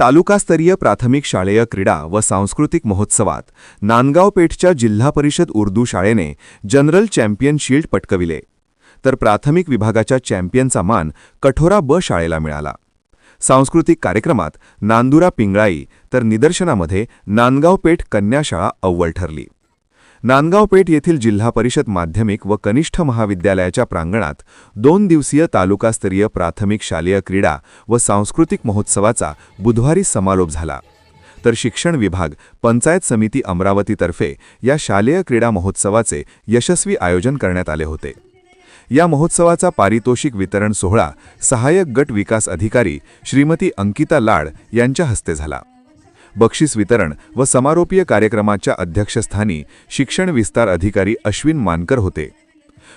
तालुकास्तरीय प्राथमिक शाळेय क्रीडा व सांस्कृतिक महोत्सवात नांदगाव पेठच्या जिल्हा परिषद उर्दू शाळेने जनरल चॅम्पियन शील्ड पटकविले. तर प्राथमिक विभागाच्या चॅम्पियनचा मान कठोरा ब शाळेला मिळाला. सांस्कृतिक कार्यक्रमात नांदुरा पिंगळाई तर निदर्शनामध्ये नांदगाव पेठ कन्या शाळा अव्वल ठरली. नांदगाव पेठ येथील जिल्हा परिषद माध्यमिक व कनिष्ठ महाविद्यालयाच्या प्रांगणात दोन दिवसीय तालुकास्तरीय प्राथमिक शालेय क्रीडा व सांस्कृतिक महोत्सवाचा बुधवारी समारोप झाला. तर शिक्षण विभाग पंचायत समिती अमरावतीतर्फे या शालेय क्रीडा महोत्सवाचे यशस्वी आयोजन करण्यात आले होते. या महोत्सवाचा पारितोषिक वितरण सोहळा सहाय्यक गट विकास अधिकारी श्रीमती अंकिता लाड यांच्या हस्ते झाला. बक्षीस वितरण व समारोपीय कार्यक्रमाच्या अध्यक्षस्थानी शिक्षण विस्तार अधिकारी अश्विन मानकर होते.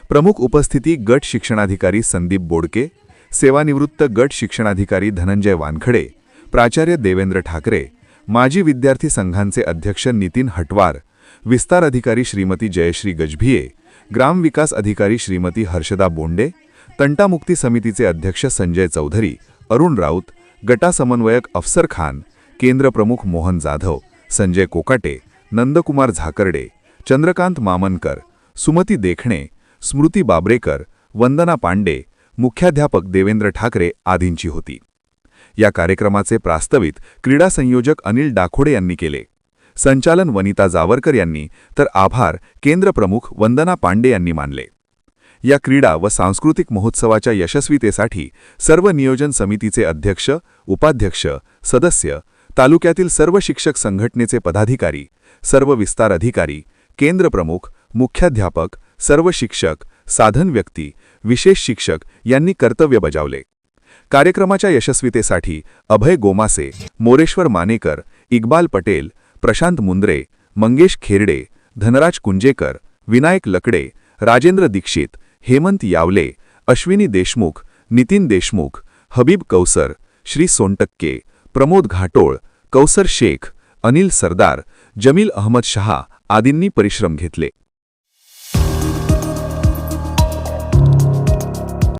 प्रमुख उपस्थिती गट शिक्षणाधिकारी संदीप बोडके सेवानिवृत्त गट शिक्षणाधिकारी धनंजय वानखडे प्राचार्य देवेंद्र ठाकरे माजी विद्यार्थी संघांचे अध्यक्ष नितीन हटवार विस्तार अधिकारी श्रीमती जयश्री गजभिये ग्रामविकास अधिकारी श्रीमती हर्षदा बोंडे तंटामुक्ती समितीचे अध्यक्ष संजय चौधरी अरुण राऊत गटासमन्वयक अफसर खान केंद्र प्रमुख मोहन जाधव संजय कोकाटे नंदकुमार झाकर्डे चंद्रकांत मामनकर सुमती देखणे स्मृती बाबरेकर वंदना पांडे मुख्याध्यापक देवेंद्र ठाकरे आदींची होती. या कार्यक्रमाचे प्रास्तावित क्रीडा संयोजक अनिल डाखोडे यांनी केले. संचालन वनिता जावरकर यांनी तर आभार केंद्र प्रमुख वंदना पांडे यांनी मानले. या क्रीडा व सांस्कृतिक महोत्सवाच्या यशस्वीतेसाठी सर्व नियोजन समितीचे अध्यक्ष उपाध्यक्ष सदस्य तालुक्यातील सर्व शिक्षक संघटनेचे पदाधिकारी सर्व विस्तार अधिकारी केंद्र प्रमुख मुख्याध्यापक सर्व शिक्षक साधन व्यक्ती विशेष शिक्षक यांनी कर्तव्य बजावले. कार्यक्रमाच्या यशस्वीतेसाठी अभय गोमासे मोरेश्वर मानेकर इक्बाल पटेल प्रशांत मुंद्रे मंगेश खेरडे धनराज कुंजेकर विनायक लकडे राजेंद्र दीक्षित हेमंत यावले अश्विनी देशमुख नितीन देशमुख हबीब कौसर श्री सोनटक्के प्रमोद घाटोळ कौसर शेख अनिल सरदार जमील अहमद शहा आदींनी परिश्रम घेतले.